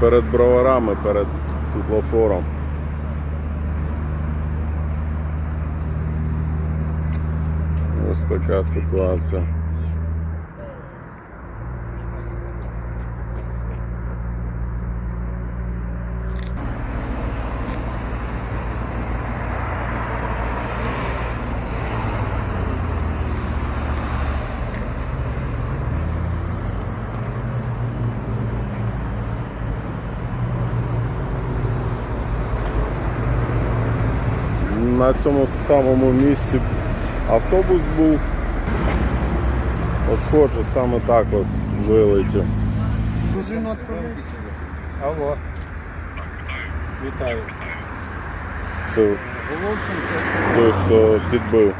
перед броварами, перед світлофором. Ось така ситуація. На цьому самому місці автобус був. От схоже, саме так от вилетів. Дружину відправляйте. Алло. Вітаю. Це той, хто підбив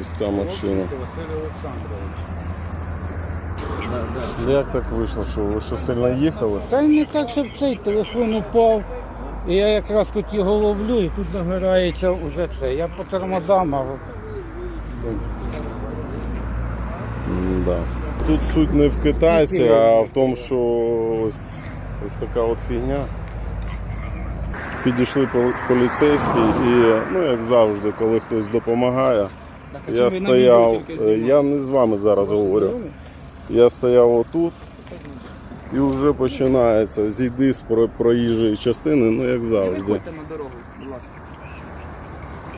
ось ця машина. Олександрович. Як так вийшло, що ви що сильно їхали? Та й не так, щоб цей телефон упав. І я якраз тут його ловлю, і тут загорається вже це. Я по тормозам, а Да. Тут суть не в китайці, а в тому, що ось, ось така от фігня. Підійшли поліцейські і, ну як завжди, коли хтось допомагає, я стояв, е, я не з вами зараз говорю. Я стояв отут і вже починається. Зійди з про- проїжджої частини, ну як завжди. Виходьте на дорогу, будь ласка.